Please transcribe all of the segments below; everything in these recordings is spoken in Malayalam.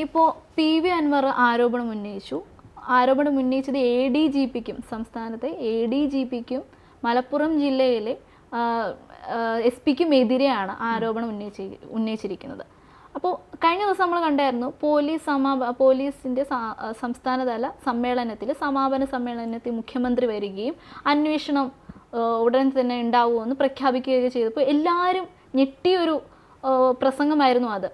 ഇപ്പോൾ പി വി അൻവർ ആരോപണം ഉന്നയിച്ചു. ആരോപണം ഉന്നയിച്ചത് എ ഡി ജി പിക്കും സംസ്ഥാനത്തെ എ ഡി ജി പിക്കും മലപ്പുറം ജില്ലയിലെ എസ് പിക്കും എതിരെയാണ് ആരോപണം ഉന്നയിച്ച് ഉന്നയിച്ചിരിക്കുന്നത്. അപ്പോൾ കഴിഞ്ഞ ദിവസം നമ്മൾ കണ്ടായിരുന്നു പോലീസ് സമാപ പോലീസിന്റെ സംസ്ഥാനതല സമ്മേളനത്തിൽ സമാപന സമ്മേളനത്തിൽ മുഖ്യമന്ത്രി വരികയും അന്വേഷണം ഉടൻ തന്നെ ഉണ്ടാവുമെന്ന് പ്രഖ്യാപിക്കുകയൊക്കെ ചെയ്തപ്പോൾ എല്ലാവരും ഞെട്ടിയൊരു പ്രസംഗമായിരുന്നു അത്.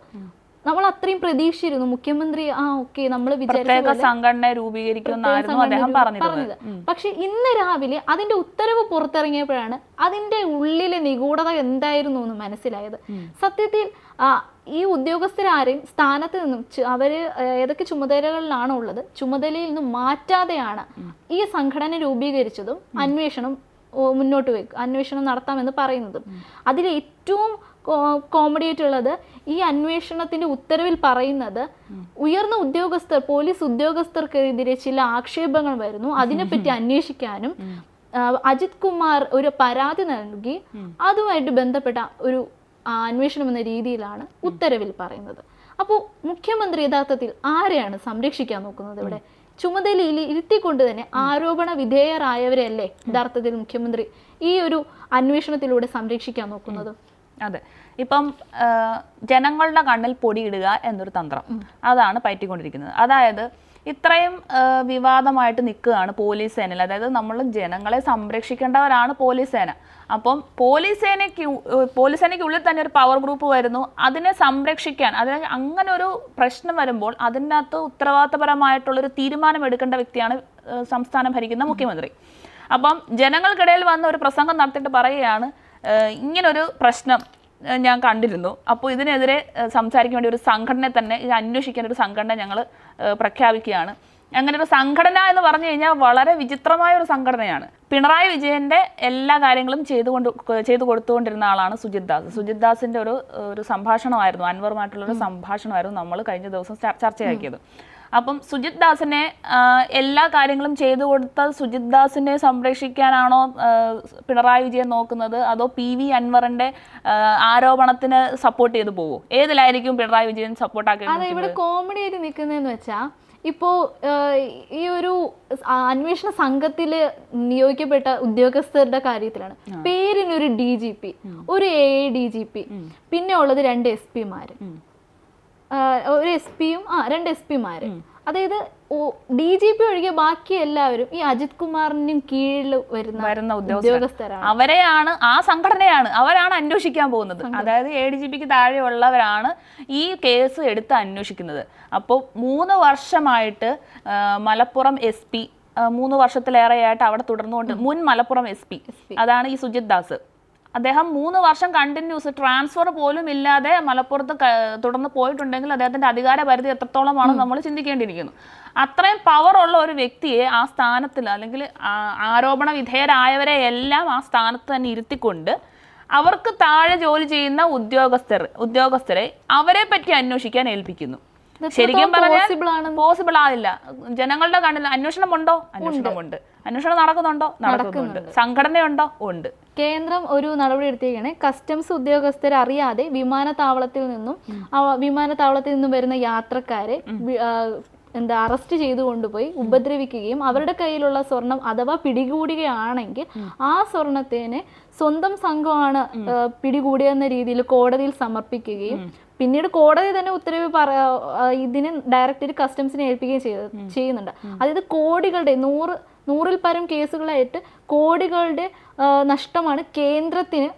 നമ്മൾ അത്രയും പ്രതീക്ഷിച്ചിരുന്നു. മുഖ്യമന്ത്രി ആ ഓക്കെ നമ്മൾ വിചാരിച്ച സംഘടന രൂപീകരിക്കുമെന്നായിരുന്നു അദ്ദേഹം പറഞ്ഞിരുന്നത്. പക്ഷെ ഇന്ന് രാവിലെ അതിന്റെ ഉത്തരവ് പുറത്തിറങ്ങിയപ്പോഴാണ് അതിന്റെ ഉള്ളിലെ നിഗൂഢത എന്തായിരുന്നു എന്ന് മനസ്സിലായത്. സത്യത്തിൽ ഈ ഉദ്യോഗസ്ഥരാരെയും സ്ഥാനത്ത് നിന്നും അവർ ഏതൊക്കെ ചുമതലകളിലാണോ ഉള്ളത് ചുമതലയിൽ നിന്നും മാറ്റാതെയാണ് ഈ സംഘടന രൂപീകരിച്ചതും അന്വേഷണം മുന്നോട്ട് വെക്കും അന്വേഷണം നടത്താമെന്ന് പറയുന്നതും. അതിൽ ഏറ്റവും കോമഡി ആയിട്ടുള്ളത് ഈ അന്വേഷണത്തിന്റെ ഉത്തരവിൽ പറയുന്നത് ഉയർന്ന ഉദ്യോഗസ്ഥർ പോലീസ് ഉദ്യോഗസ്ഥർക്കെതിരെ ചില ആക്ഷേപങ്ങൾ വരുന്നു. അതിനെപ്പറ്റി അന്വേഷിക്കാനും അജിത് കുമാർ ഒരു പരാതി നൽകി. അതുമായിട്ട് ബന്ധപ്പെട്ട ഒരു അന്വേഷണം എന്ന രീതിയിലാണ് ഉത്തരവിൽ പറയുന്നത്. അപ്പോൾ മുഖ്യമന്ത്രി യഥാർത്ഥത്തിൽ ആരെയാണ് സംരക്ഷിക്കാൻ നോക്കുന്നത് ഇവിടെ? ചുമതലയിൽ ഇരുത്തിക്കൊണ്ട് തന്നെ ആരോപണ വിധേയരായവരെയല്ലേ യഥാർത്ഥത്തിൽ മുഖ്യമന്ത്രി ഈ ഒരു അന്വേഷണത്തിലൂടെ സംരക്ഷിക്കാൻ നോക്കുന്നത്? അതെ. ഇപ്പം ജനങ്ങളുടെ കണ്ണിൽ പൊടിയിടുക എന്നൊരു തന്ത്രം അതാണ് പയറ്റിക്കൊണ്ടിരിക്കുന്നത്. അതായത് ഇത്രയും വിവാദമായിട്ട് നിൽക്കുകയാണ് പോലീസ് സേനയിൽ. അതായത് നമ്മൾ ജനങ്ങളെ സംരക്ഷിക്കേണ്ടവരാണ് പോലീസ് സേന. അപ്പം പോലീസ് സേനയ്ക്ക് പോലീസ് സേനയ്ക്ക് പോലീസ് സേനയ്ക്കുള്ളിൽ തന്നെ ഒരു പവർ ഗ്രൂപ്പ് വരുന്നു. അതിനെ സംരക്ഷിക്കാൻ അതായത് അങ്ങനെ ഒരു പ്രശ്നം വരുമ്പോൾ അതിനകത്ത് ഉത്തരവാദിത്തപരമായിട്ടുള്ളൊരു തീരുമാനം എടുക്കേണ്ട വ്യക്തിയാണ് സംസ്ഥാനം ഭരിക്കുന്ന മുഖ്യമന്ത്രി. അപ്പം ജനങ്ങൾക്കിടയിൽ വന്ന ഒരു പ്രസംഗം നടത്തിയിട്ട് പറയുകയാണ് ഇങ്ങനൊരു പ്രശ്നം ഞാൻ കണ്ടിരുന്നു. അപ്പോൾ ഇതിനെതിരെ സംസാരിക്കാൻ വേണ്ടി ഒരു സംഘടനയെ തന്നെ ഇത് അന്വേഷിക്കാൻ ഒരു സംഘടന ഞങ്ങൾ പ്രഖ്യാപിക്കുകയാണ്. അങ്ങനെ ഒരു സംഘടന എന്ന് പറഞ്ഞു കഴിഞ്ഞാൽ വളരെ വിചിത്രമായ ഒരു സംഘടനയാണ്. പിണറായി വിജയന്റെ എല്ലാ കാര്യങ്ങളും ചെയ്തുകൊണ്ട് ചെയ്തു കൊടുത്തുകൊണ്ടിരുന്ന ആളാണ് സുജിത് ദാസ്. സുജിത് ദാസിന്റെ ഒരു ഒരു സംഭാഷണമായിരുന്നു അൻവറുമായിട്ടുള്ള ഒരു സംഭാഷണമായിരുന്നു നമ്മൾ കഴിഞ്ഞ ദിവസം ചർ- ചർച്ചയാക്കിയത്. അപ്പം സുജിത് ദാസിനെ എല്ലാ കാര്യങ്ങളും ചെയ്തു കൊടുത്ത സുജിത് ദാസിനെ സംരക്ഷിക്കാനാണോ പിണറായി വിജയൻ നോക്കുന്നത്? അതോ പി വി അൻവറിന്റെ ആരോപണത്തിന് സപ്പോർട്ട് ചെയ്തു പോവോ? ഏതിലായിരിക്കും പിണറായി വിജയൻ സപ്പോർട്ട് ആക്കി അതെ ഇവിടെ കോമഡി ആയിട്ട് നിൽക്കുന്നതെന്ന് വെച്ചാ ഇപ്പോ ഈ ഒരു അന്വേഷണ സംഘത്തിൽ നിയോഗിക്കപ്പെട്ട ഉദ്യോഗസ്ഥരുടെ കാര്യത്തിലാണ്. പേരിനൊരു ഡി ജി പി ഒരു എ ഡി ജി പി പിന്നെ ഉള്ളത് രണ്ട് എസ് പിമാര്. ഒരു എസ് പിയും ആ രണ്ട് എസ് പിമാര് അതായത് ഡി ജി പി ഒഴികെ ബാക്കി എല്ലാവരും ഈ അജിത് കുമാറിനും കീഴിൽ വരുന്ന വരുന്ന ഉദ്യോഗസ്ഥരാണ്. അവരെയാണ് ആ സംഘടനയാണ് അവരാണ് അന്വേഷിക്കാൻ പോകുന്നത്. അതായത് എ ഡി ജി പിക്ക് താഴെയുള്ളവരാണ് ഈ കേസ് എടുത്ത് അന്വേഷിക്കുന്നത്. അപ്പോൾ മൂന്ന് വർഷമായിട്ട് മലപ്പുറം എസ് പി മൂന്ന് വർഷത്തിലേറെയായിട്ട് അവിടെ തുടർന്നുകൊണ്ട് മുൻ മലപ്പുറം എസ് പി അതാണ് ഈ സുജിത് ദാസ്. അദ്ദേഹം മൂന്ന് വർഷം കണ്ടിന്യൂസ് ട്രാൻസ്ഫർ പോലും ഇല്ലാതെ മലപ്പുറത്ത് തുടർന്ന് പോയിട്ടുണ്ടെങ്കിൽ അദ്ദേഹത്തിന്റെ അധികാര പരിധി എത്രത്തോളമാണെന്ന് നമ്മൾ ചിന്തിക്കേണ്ടിയിരിക്കുന്നു. അത്രയും പവർ ഉള്ള ഒരു വ്യക്തിയെ ആ സ്ഥാനത്തിൽ അല്ലെങ്കിൽ ആരോപണ വിധേയരായവരെ എല്ലാം ആ സ്ഥാനത്ത് തന്നെ ഇരുത്തിക്കൊണ്ട് അവർക്ക് താഴെ ജോലി ചെയ്യുന്ന ഉദ്യോഗസ്ഥർ ഉദ്യോഗസ്ഥരെ അവരെ പറ്റി അന്വേഷിക്കാൻ ഏൽപ്പിക്കുന്നു. ശരിക്കും പറഞ്ഞാൽ പോസിബിൾ ആവില്ല. ജനങ്ങളുടെ കണ്ണിൽ അന്വേഷണം ഉണ്ടോ. അന്വേഷണം ഉണ്ട് അന്വേഷണം നടക്കുന്നുണ്ടോ? നടക്കുന്നുണ്ട്. സംഘടനയുണ്ടോ? ഉണ്ട്. കേന്ദ്രം ഒരു നടപടി എടുത്തിരിക്കുകയാണ്. കസ്റ്റംസ് ഉദ്യോഗസ്ഥരെ അറിയാതെ വിമാനത്താവളത്തിൽ നിന്നും വിമാനത്താവളത്തിൽ നിന്നും വരുന്ന യാത്രക്കാരെ എന്താ അറസ്റ്റ് ചെയ്തു കൊണ്ടുപോയി ഉപദ്രവിക്കുകയും അവരുടെ കയ്യിലുള്ള സ്വർണം അഥവാ പിടികൂടുകയാണെങ്കിൽ ആ സ്വർണത്തിനെ സ്വന്തം സംഘമാണ് പിടികൂടിയെന്ന രീതിയിൽ കോടതിയിൽ സമർപ്പിക്കുകയും പിന്നീട് കോടതി തന്നെ ഉത്തരവ് പറ ഇതിന് ഡയറക്റ്റ് കസ്റ്റംസിനെ ഏൽപ്പിക്കുകയും ചെയ്ത് ചെയ്യുന്നുണ്ട്. അതായത് കോടികളുടെ നൂറ് നൂറിൽ പരം കേസുകളായിട്ട് കോടികളുടെ നഷ്ടമാണ് കേന്ദ്രത്തിന്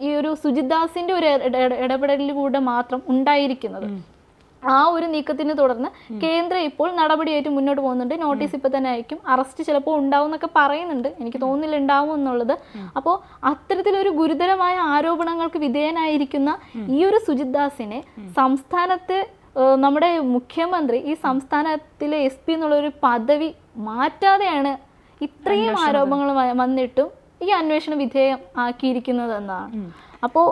ഈ ഒരു സുജിത് ദാസിന്റെ ഒരു ഇട- ഇട- ഇടപെടലിലൂടെ മാത്രം ഉണ്ടായിരിക്കുന്നത്. ആ ഒരു നീക്കത്തിനെ തുടർന്ന് കേന്ദ്രം ഇപ്പോൾ നടപടിയായിട്ട് മുന്നോട്ട് പോകുന്നുണ്ട്. നോട്ടീസ് ഇപ്പൊ തന്നെ അയക്കും അറസ്റ്റ് ചിലപ്പോൾ ഉണ്ടാവും എന്നൊക്കെ പറയുന്നുണ്ട്. എനിക്ക് തോന്നുന്നില്ല ഉണ്ടാവും എന്നുള്ളത്. അപ്പോൾ അത്തരത്തിലൊരു ഗുരുതരമായ ആരോപണങ്ങൾക്ക് വിധേയനായിരിക്കുന്ന ഈ ഒരു സുജിത് ദാസിനെ സംസ്ഥാനത്ത് നമ്മുടെ മുഖ്യമന്ത്രി ഈ സംസ്ഥാനത്തിലെ എസ് പി എന്നുള്ള ഒരു പദവി മാറ്റാതെയാണ് ഇത്രയും ആരോപണങ്ങൾ വന്നിട്ടും ഈ അന്വേഷണ വിധേയം ആക്കിയിരിക്കുന്നത് എന്നാണ്. അപ്പോൾ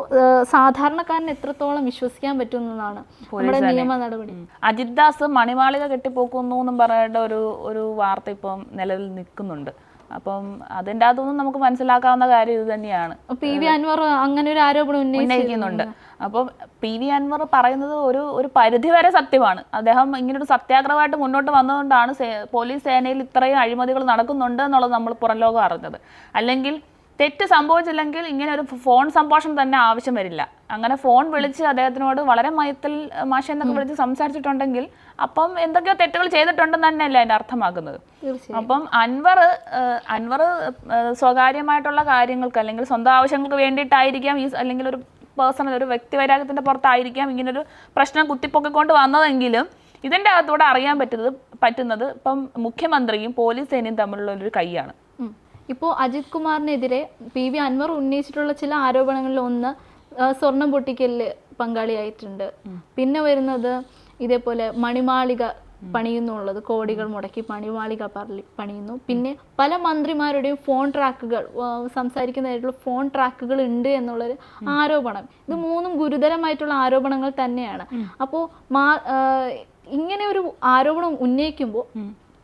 സാധാരണക്കാരന് എത്രത്തോളം വിശ്വസിക്കാൻ പറ്റുന്നതാണ് നമ്മുടെ നിയമ നടപടി. അജിത് ദാസ് മണിമാളിക കെട്ടിപ്പോക്കുന്നു എന്നും പറയേണ്ട ഒരു ഒരു വാർത്ത ഇപ്പം നിലവിൽ നിൽക്കുന്നുണ്ട്. അപ്പം അതിന്റെ അകത്തുനിന്നും നമുക്ക് മനസ്സിലാക്കാവുന്ന കാര്യം ഇത് തന്നെയാണ്. പി വി അൻവർ അങ്ങനെ ഒരു ആരോപണം ഉന്നയിക്കുന്നുണ്ട്. അപ്പം പി വി അൻവർ പറയുന്നത് ഒരു ഒരു പരിധിവരെ സത്യമാണ്. അദ്ദേഹം ഇങ്ങനൊരു സത്യാഗ്രഹമായിട്ട് മുന്നോട്ട് വന്നതുകൊണ്ടാണ് പോലീസ് സേനയിൽ ഇത്രയും അഴിമതികൾ നടക്കുന്നുണ്ട് എന്നുള്ളത് നമ്മൾ പുറം ലോകം അറിഞ്ഞത്. അല്ലെങ്കിൽ തെറ്റ് സംഭവിച്ചില്ലെങ്കിൽ ഇങ്ങനെ ഒരു ഫോൺ സംഭാഷണം തന്നെ ആവശ്യം വരില്ല. അങ്ങനെ ഫോൺ വിളിച്ച് അദ്ദേഹത്തിനോട് വളരെ മയത്തിൽ മാഷ എന്നൊക്കെ വിളിച്ച് സംസാരിച്ചിട്ടുണ്ടെങ്കിൽ അപ്പം എന്തൊക്കെയോ തെറ്റുകൾ ചെയ്തിട്ടുണ്ടെന്ന് തന്നെയല്ല അതിന്റെ അർത്ഥമാക്കുന്നത് അപ്പം അൻവർ അൻവർ സ്വകാര്യമായിട്ടുള്ള കാര്യങ്ങൾക്ക് അല്ലെങ്കിൽ സ്വന്തം ആവശ്യങ്ങൾക്ക് വേണ്ടിയിട്ടായിരിക്കാം ഈ അല്ലെങ്കിൽ ഒരു പേഴ്സണൽ ഒരു വ്യക്തിവൈരാഗ്യത്തിന്റെ പുറത്തായിരിക്കാം ഇങ്ങനൊരു പ്രശ്നം കുത്തിപ്പൊക്കിക്കൊണ്ട് വന്നതെങ്കിലും ഇതിന്റെ അകത്തൂടെ അറിയാൻ പറ്റുന്നത് പറ്റുന്നത് ഇപ്പം മുഖ്യമന്ത്രിയും പോലീസ് സേനയും തമ്മിലുള്ള ഒരു കൈയാണ്. ഉം. ഇപ്പോ അജിത് കുമാറിനെതിരെ പി വി അൻവർ ഉന്നയിച്ചിട്ടുള്ള ചില ആരോപണങ്ങളിൽ ഒന്ന് സ്വർണം പൊട്ടിക്കലിൽ പങ്കാളിയായിട്ടുണ്ട്. പിന്നെ വരുന്നത് ഇതേപോലെ മണിമാളിക പണിയുന്നുള്ളത് കോടികൾ മുടക്കി മണിമാളിക പണിയുന്നു. പിന്നെ പല മന്ത്രിമാരുടെയും ഫോൺ ട്രാക്കുകൾ സംസാരിക്കുന്നതായിട്ടുള്ള ഫോൺ ട്രാക്കുകൾ ഉണ്ട് എന്നുള്ളൊരു ആരോപണം. ഇത് മൂന്നും ഗുരുതരമായിട്ടുള്ള ആരോപണങ്ങൾ തന്നെയാണ്. അപ്പോൾ മാ ഇങ്ങനെ ഒരു ആരോപണം ഉന്നയിക്കുമ്പോൾ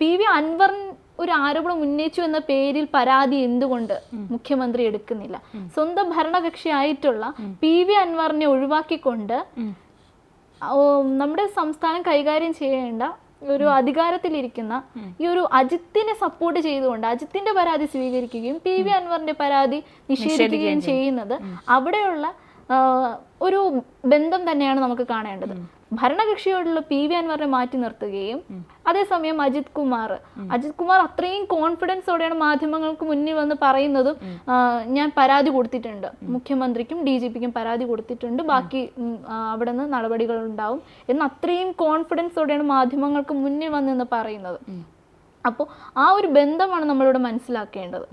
പി വി അൻവറിൻ ഒരു ആരോപണം ഉന്നയിച്ചു എന്ന പേരിൽ പരാതി എന്തുകൊണ്ട് മുഖ്യമന്ത്രി എടുക്കുന്നില്ല? സ്വന്തം ഭരണകക്ഷിയായിട്ടുള്ള പി വി അൻവറിനെ ഒഴിവാക്കിക്കൊണ്ട് നമ്മുടെ സംസ്ഥാനം കൈകാര്യം ചെയ്യേണ്ട ഒരു അധികാരത്തിലിരിക്കുന്ന ഈ ഒരു അജിത്തിനെ സപ്പോർട്ട് ചെയ്തുകൊണ്ട് അജിത്തിന്റെ പരാതി സ്വീകരിക്കുകയും പി വി അൻവറിന്റെ പരാതി നിഷേധിക്കുകയും ചെയ്യുന്നത് അവിടെയുള്ള ഒരു ബന്ധം തന്നെയാണ് നമുക്ക് കാണേണ്ടത്. ഭരണകക്ഷിയോടുള്ള പി വി അൻവറിനെ മാറ്റി നിർത്തുകയും അതേസമയം അജിത് കുമാർ. അജിത് കുമാർ അത്രയും കോൺഫിഡൻസോടെയാണ് മാധ്യമങ്ങൾക്ക് മുന്നിൽ വന്ന് പറയുന്നതും ഞാൻ പരാതി കൊടുത്തിട്ടുണ്ട്. മുഖ്യമന്ത്രിക്കും ഡി ജി പിക്കും പരാതി കൊടുത്തിട്ടുണ്ട്. ബാക്കി അവിടെ നിന്ന് നടപടികൾ ഉണ്ടാവും എന്ന് അത്രയും കോൺഫിഡൻസോടെയാണ് മാധ്യമങ്ങൾക്ക് മുന്നിൽ വന്നെന്ന് നിന്ന് പറയുന്നത്. അപ്പോൾ ആ ഒരു ബന്ധമാണ് നമ്മളിവിടെ മനസ്സിലാക്കേണ്ടത്.